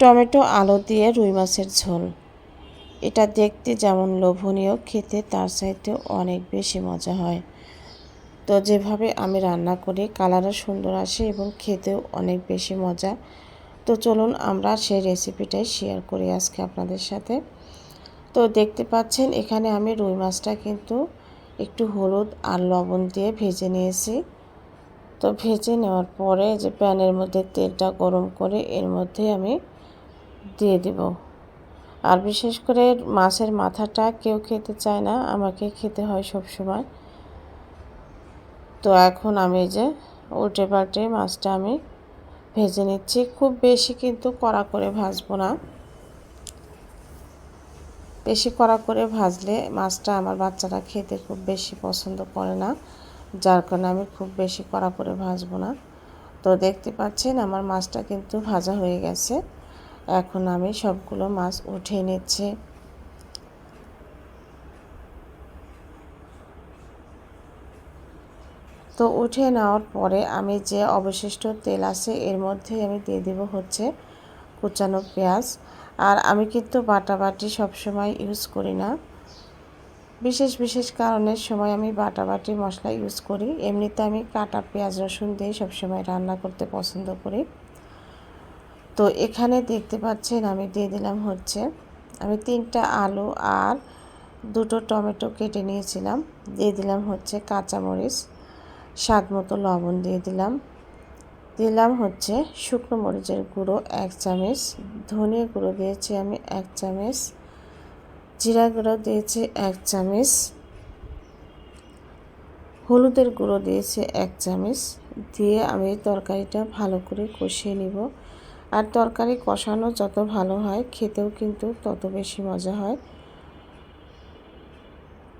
Tomato, আলু দিয়ে রুই মাছের ঝোল। এটা দেখতে যেমন লোভনীয়, খেতে তার চাইতেও অনেক বেশি মজা হয়। তো যেভাবে আমি রান্না করি, কালারও সুন্দর আসে এবং খেতেও অনেক বেশি মজা। তো চলুন আমরা সেই রেসিপিটাই শেয়ার করি আজকে আপনাদের সাথে। তো দেখতে পাচ্ছেন, এখানে আমি রুই মাছটা কিন্তু একটু হলুদ আর লবণ দিয়ে ভেজে নিয়েছি। তো ভেজে নেওয়ার পরে যে প্যানের মধ্যে তেলটা গরম করে এর মধ্যে আমি দিয়ে দেব। আর বিশেষ করে মাছের মাথাটা কেউ খেতে চায় না, আমাকে খেতে হয় সব সময় তো এখন আমি যে উল্টে পাল্টে মাছটা আমি ভেজে নিচ্ছি। খুব বেশি কিন্তু কড়া করে ভাজবো না। বেশি কড়া করে ভাজলে মাছটা আমার বাচ্চারা খেতে খুব বেশি পছন্দ করে না, যার কারণে আমি খুব বেশি কড়া করে ভাজবো না। তো দেখতে পাচ্ছেন আমার মাছটা কিন্তু ভাজা হয়ে গেছে। এখন আমি সবগুলো মাছ উঠিয়ে নিচ্ছি। তো উঠে নেওয়ার পরে আমি যে অবশিষ্ট তেল আছে, এর মধ্যে আমি দিয়ে দেব হচ্ছে কুচানো পেঁয়াজ। আর আমি কিন্তু বাটা বাটি সবসময় ইউজ করি না। বিশেষ বিশেষ কারণের সময় আমি বাটা বাটি মশলা ইউজ করি। এমনিতে আমি কাটা পেঁয়াজ, রসুন দিয়ে সবসময় রান্না করতে পছন্দ করি। তো এখানে দেখতে পাচ্ছেন আমি দিয়ে দিলাম হচ্ছে, আমি তিনটা আলু আর দুটো টমেটো কেটে নিয়েছিলাম। দিয়ে দিলাম হচ্ছে কাঁচামরিচ, স্বাদ মতো লবণ দিয়ে দিলাম। দিলাম হচ্ছে শুকনো মরিচের গুঁড়ো এক চামচ ধনে গুঁড়ো দিয়েছি আমি এক চামচ, জিরা গুঁড়ো দিয়েছি এক চামচ, হলুদের গুঁড়ো দিয়েছি এক চামচ। দিয়ে আমি তরকারিটা ভালো করে কষিয়ে নিব। আর তরকারি কষানো যত ভালো হয়, খেতেও কিন্তু তত বেশি মজা হয়।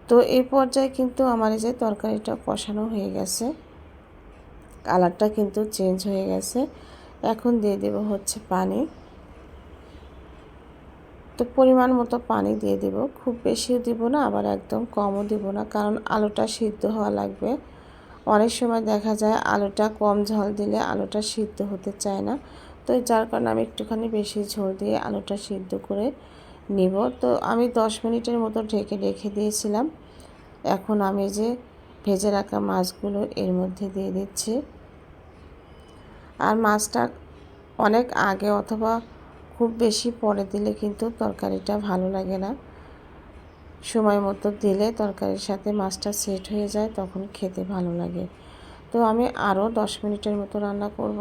তো এই পর্যায়ে কিন্তু আমার এই যে তরকারিটা কষানো হয়ে গেছে, কালারটা কিন্তু চেঞ্জ হয়ে গেছে। এখন দিয়ে দেব হচ্ছে পানি। তো পরিমাণ মতো পানি দিয়ে দেব। খুব বেশিও দিব না, আবার একদম কমও দিব না, কারণ আলুটা সিদ্ধ হওয়া লাগবে। অনেক সময় দেখা যায় আলুটা কম ঝাল দিলে আলুটা সিদ্ধ হতে চায় না। তো যার কারণে আমি একটুখানি বেশি ঝোল দিয়ে আলুটা সিদ্ধ করে নিব। তো আমি দশ মিনিটের মতো ঢেকে রেখে দিয়েছিলাম। এখন আমি যে ভেজে রাখা মাছগুলো এর মধ্যে দিয়ে দিচ্ছি। আর মাছটা অনেক আগে অথবা খুব বেশি পরে দিলে কিন্তু তরকারিটা ভালো লাগে না। সময় মতো দিলে তরকারির সাথে মাছটা সেট হয়ে যায়, তখন খেতে ভালো লাগে। তো আমি আরও দশ মিনিটের মতো রান্না করব।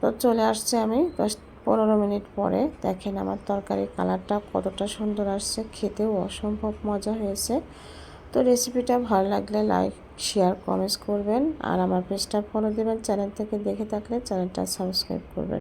তো চলে আসছে আমি দশ পনেরো মিনিট পরে। দেখেন আমার তরকারির কালারটা কতটা সুন্দর আসছে, খেতেও অসম্ভব মজা হয়েছে। তো রেসিপিটা ভালো লাগলে লাইক শেয়ার কমেন্টস করবেন। আর আমার পেজটা ফলো দেবেন চ্যানেল থেকে দেখে থাকলে চ্যানেলটা সাবস্ক্রাইব করবেন।